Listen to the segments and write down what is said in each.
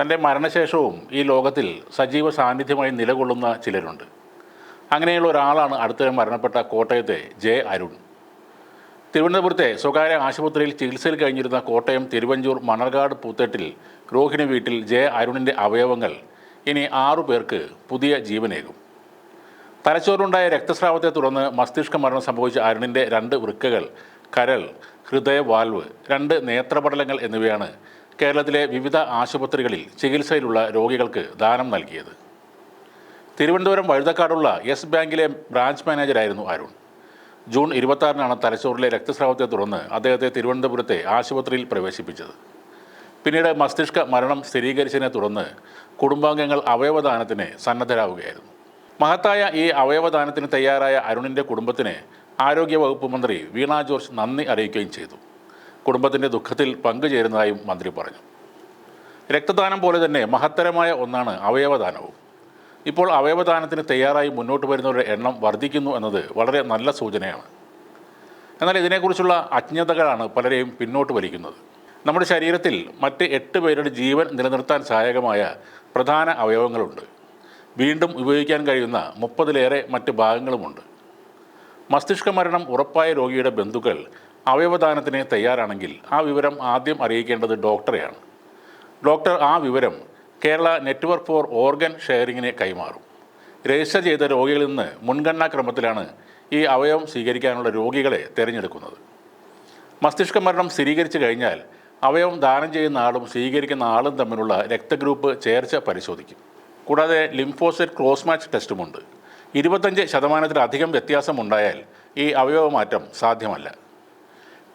തന്റെ മരണശേഷവും ഈ ലോകത്തിൽ സജീവ സാന്നിധ്യമായി നിലകൊള്ളുന്ന ചിലരുണ്ട്. അങ്ങനെയുള്ള ഒരാളാണ് അടുത്തിടെ മരണപ്പെട്ട കോട്ടയത്തെ ജെ അരുൺ. തിരുവനന്തപുരത്തെ സ്വകാര്യ ആശുപത്രിയിൽ ചികിത്സയിൽ കഴിഞ്ഞിരുന്ന കോട്ടയം തിരുവഞ്ചൂർ മണർകാട് പൂത്തേട്ടിൽ രോഹിണി വീട്ടിൽ ജെ അരുണിന്റെ അവയവങ്ങൾ ഇനി ആറു പേർക്ക് പുതിയ ജീവനേകും. തലച്ചോറിലുണ്ടായ രക്തസ്രാവത്തെ തുടർന്ന് മസ്തിഷ്ക മരണം സംഭവിച്ച അരുണിന്റെ രണ്ട് വൃക്കകൾ കരൾ ഹൃദയ വാൽവ് രണ്ട് നേത്രപടലങ്ങൾ എന്നിവയാണ് കേരളത്തിലെ വിവിധ ആശുപത്രികളിൽ ചികിത്സയിലുള്ള രോഗികൾക്ക് ദാനം നൽകിയത്. തിരുവനന്തപുരം വഴുതക്കാടുള്ള യെസ് ബാങ്കിലെ ബ്രാഞ്ച് മാനേജരായിരുന്നു അരുൺ. ജൂൺ ഇരുപത്താറിനാണ് തലച്ചോറിലെ രക്തസ്രാവത്തെ തുടർന്ന് അദ്ദേഹത്തെ തിരുവനന്തപുരത്തെ ആശുപത്രിയിൽ പ്രവേശിപ്പിച്ചത്. പിന്നീട് മസ്തിഷ്ക മരണം സ്ഥിരീകരിച്ചതിനെ തുടർന്ന് കുടുംബാംഗങ്ങൾ അവയവദാനത്തിന് സന്നദ്ധരാകുകയായിരുന്നു മഹത്തായ ഈ അവയവദാനത്തിന് തയ്യാറായ അരുണിന്റെ കുടുംബത്തിന് ആരോഗ്യവകുപ്പ് മന്ത്രി വീണ ജോർജ് നന്ദി അറിയിക്കുകയും ചെയ്തു. കുടുംബത്തിന്റെ ദുഃഖത്തിൽ പങ്കുചേരുന്നതായും മന്ത്രി പറഞ്ഞു. രക്തദാനം പോലെ തന്നെ മഹത്തരമായ ഒന്നാണ് അവയവദാനവും. ഇപ്പോൾ അവയവദാനത്തിന് തയ്യാറായി മുന്നോട്ട് വരുന്നവരുടെ എണ്ണം വർദ്ധിക്കുന്നു എന്നത് വളരെ നല്ല സൂചനയാണ്. എന്നാൽ ഇതിനെക്കുറിച്ചുള്ള അജ്ഞതകളാണ് പലരെയും പിന്നോട്ട് വലിക്കുന്നത്. നമ്മുടെ ശരീരത്തിൽ മറ്റ് എട്ട് പേരുടെ ജീവൻ നിലനിർത്താൻ സഹായകമായ പ്രധാന അവയവങ്ങളുണ്ട്. വീണ്ടും ഉപയോഗിക്കാൻ കഴിയുന്ന മുപ്പതിലേറെ മറ്റ് ഭാഗങ്ങളുമുണ്ട്. മസ്തിഷ്ക മരണം ഉറപ്പായ രോഗിയുടെ ബന്ധുക്കൾ അവയവദാനത്തിന് തയ്യാറാണെങ്കിൽ ആ വിവരം ആദ്യം അറിയിക്കേണ്ടത് ഡോക്ടറെയാണ്. ഡോക്ടർ ആ വിവരം കേരള നെറ്റ്വർക്ക് ഫോർ ഓർഗൻ ഷെയറിങ്ങിനെ കൈമാറും. രജിസ്റ്റർ ചെയ്ത രോഗികളിൽ നിന്ന് മുൻഗണനാക്രമത്തിലാണ് ഈ അവയവം സ്വീകരിക്കാനുള്ള രോഗികളെ തിരഞ്ഞെടുക്കുന്നത്. മസ്തിഷ്ക മരണം സ്ഥിരീകരിച്ചു കഴിഞ്ഞാൽ അവയവം ദാനം ചെയ്യുന്ന ആളും സ്വീകരിക്കുന്ന ആളും തമ്മിലുള്ള രക്തഗ്രൂപ്പ് ചേർച്ച പരിശോധിക്കും. കൂടാതെ ലിംഫോസൈറ്റ് ക്രോസ് മാച്ച് ടെസ്റ്റുമുണ്ട്. ഇരുപത്തഞ്ച് ശതമാനത്തിലധികം വ്യത്യാസമുണ്ടായാൽ ഈ അവയവമാറ്റം സാധ്യമല്ല.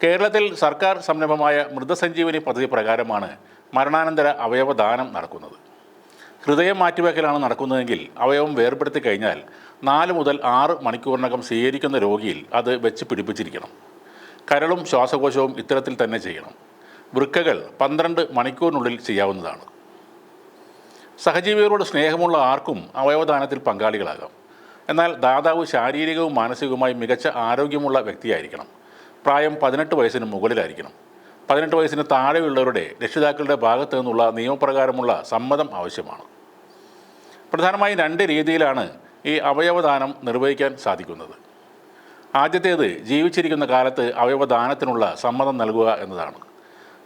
കേരളത്തിൽ സർക്കാർ സംരംഭമായ മൃതസഞ്ജീവനി പദ്ധതി പ്രകാരമാണ് മരണാനന്തര അവയവദാനം നടക്കുന്നത്. ഹൃദയം മാറ്റിവെക്കലാണ് നടക്കുന്നതെങ്കിൽ അവയവം വേർപെടുത്തി കഴിഞ്ഞാൽ നാല് മുതൽ ആറ് മണിക്കൂറിനകം സ്വീകരിക്കുന്ന രോഗിയിൽ അത് വെച്ച് പിടിപ്പിച്ചിരിക്കണം. കരളും ശ്വാസകോശവും ഇത്തരത്തിൽ തന്നെ ചെയ്യണം. വൃക്കകൾ പന്ത്രണ്ട് മണിക്കൂറിനുള്ളിൽ ചെയ്യാവുന്നതാണ്. സഹജീവികളോട് സ്നേഹമുള്ള ആർക്കും അവയവദാനത്തിൽ പങ്കാളികളാകാം. എന്നാൽ ദാതാവ് ശാരീരികവും മാനസികവുമായി മികച്ച ആരോഗ്യമുള്ള വ്യക്തിയായിരിക്കണം. പ്രായം പതിനെട്ട് വയസ്സിന് മുകളിലായിരിക്കണം. പതിനെട്ട് വയസ്സിന് താഴെയുള്ളവരുടെ രക്ഷിതാക്കളുടെ ഭാഗത്തു നിന്നുള്ള നിയമപ്രകാരമുള്ള സമ്മതം ആവശ്യമാണ്. പ്രധാനമായും രണ്ട് രീതിയിലാണ് ഈ അവയവദാനം നിർവഹിക്കാൻ സാധിക്കുന്നത്. ആദ്യത്തേത് ജീവിച്ചിരിക്കുന്ന കാലത്ത് അവയവദാനത്തിനുള്ള സമ്മതം നൽകുക എന്നതാണ്.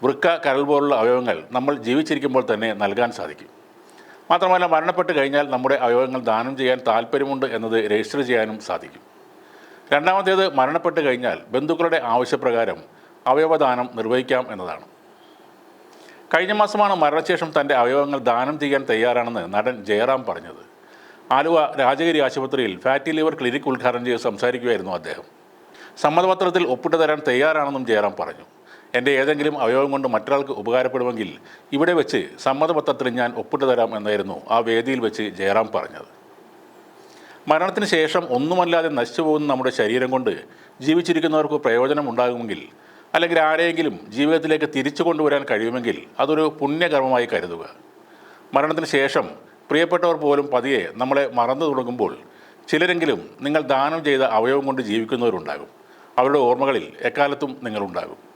വൃക്ക കരൾ പോലുള്ള അവയവങ്ങൾ നമ്മൾ ജീവിച്ചിരിക്കുമ്പോൾ തന്നെ നൽകാൻ സാധിക്കും. മാത്രമല്ല മരണപ്പെട്ട് കഴിഞ്ഞാൽ നമ്മുടെ അവയവങ്ങൾ ദാനം ചെയ്യാൻ താല്പര്യമുണ്ട് എന്നത് രജിസ്റ്റർ ചെയ്യാനും സാധിക്കും. രണ്ടാമത്തേത് മരണപ്പെട്ട് കഴിഞ്ഞാൽ ബന്ധുക്കളുടെ ആവശ്യപ്രകാരം അവയവദാനം നിർവഹിക്കാം എന്നതാണ്. കഴിഞ്ഞ മാസമാണ് മരണശേഷം തന്റെ അവയവങ്ങൾ ദാനം ചെയ്യാൻ തയ്യാറാണെന്ന് നടൻ ജയറാം പറഞ്ഞത്. ആലുവ രാജഗിരി ആശുപത്രിയിൽ ഫാറ്റി ലിവർ ക്ലിനിക് ഉദ്ഘാടനം ചെയ്ത് സംസാരിക്കുകയായിരുന്നു അദ്ദേഹം. സമ്മതപത്രത്തിൽ ഒപ്പിട്ട് തരാൻ തയ്യാറാണെന്നും ജയറാം പറഞ്ഞു. എന്റെ ഏതെങ്കിലും അവയവം കൊണ്ട് മറ്റൊരാൾക്ക് ഉപകാരപ്പെടുമെങ്കിൽ ഇവിടെ വെച്ച് സമ്മതപത്രത്തിൽ ഞാൻ ഒപ്പിട്ട് തരാം എന്നായിരുന്നു ആ വേദിയിൽ വെച്ച് ജയറാം പറഞ്ഞത്. മരണത്തിന് ശേഷം ഒന്നുമല്ലാതെ നശിച്ചു പോകുന്ന നമ്മുടെ ശരീരം കൊണ്ട് ജീവിച്ചിരിക്കുന്നവർക്ക് പ്രയോജനം ഉണ്ടാകുമെങ്കിൽ അല്ലെങ്കിൽ ആരെയെങ്കിലും ജീവിതത്തിലേക്ക് തിരിച്ചു കൊണ്ടുവരാൻ കഴിയുമെങ്കിൽ അതൊരു പുണ്യകർമ്മമായി കരുതുക. മരണത്തിന് ശേഷം പ്രിയപ്പെട്ടവർ പോലും പതിയെ നമ്മളെ മറന്നു തുടങ്ങുമ്പോൾ ചിലരെങ്കിലും നിങ്ങൾ ദാനം ചെയ്ത അവയവം കൊണ്ട് ജീവിക്കുന്നവരുണ്ടാകും. അവരുടെ ഓർമ്മകളിൽ എക്കാലത്തും നിങ്ങളുണ്ടാകും.